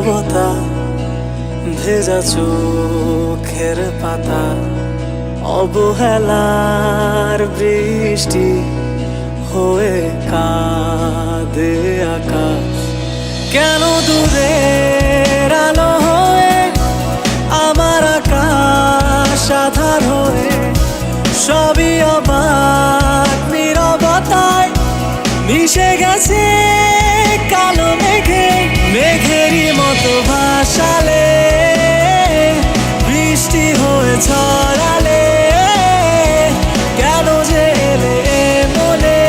নীরবতা ভেজা চোখের পাতা, অবহেলার বৃষ্টি হয়ে কাঁদে আকাশ। কেন দূরের আলো হয়ে আমার আকাশ আধার হয়ে সবই অবাক, নীরবতায় মিশে গেছে কালো মেঘে? মেঘেরই মতো ভাসালে, বৃষ্টি হয়ে ছড়ালে, কেন যে এলে মনে,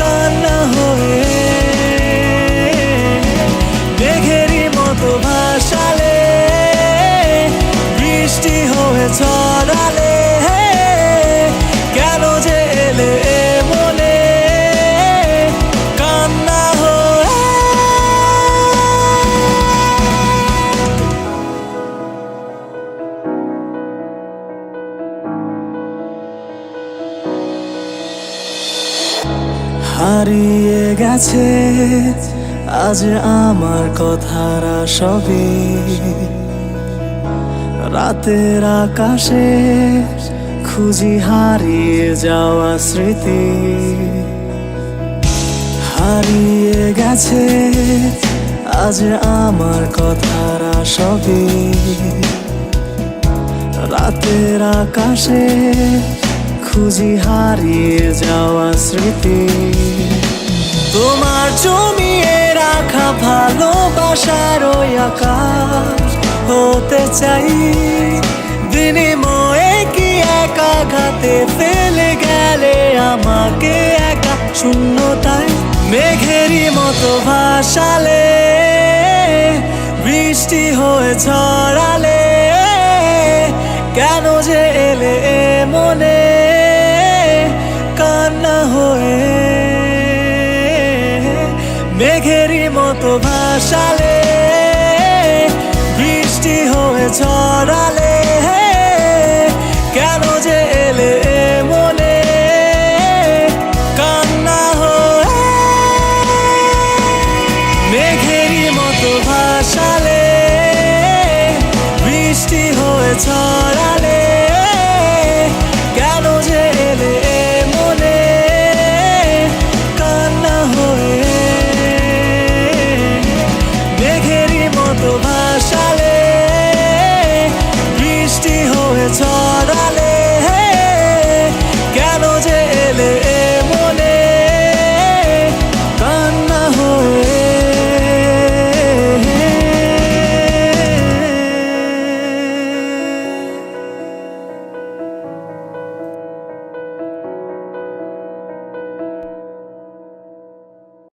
কান্না হয়ে। মেঘেরই মতো ভাসালে, বৃষ্টি হয়ে ছড়ালে হারিয়ে গেছে, আজ আমার কথারা সবই রাতের আকাশে খুঁজি হারিয়ে যাওয়া স্মৃতি। হারিয়ে গেছে, আজ আমার কথারা সবই রাতের আকাশে খুঁজি হারিয়ে যাওয়া স্মৃতি। তোমার জমিয়ে রাখা ভালোবাসার ওই আকাশ হতে চাই। বিনিময়ে কি একা ঘাতে ফেলে গেলে আমাকে একা? শূন্যতায় মেঘেরই মতো ভাসালে, বৃষ্টি হয়ে ছড়ালে। কেন যে মেঘেরই মতো ভাসালে বৃষ্টি হয়ে ছড়ালে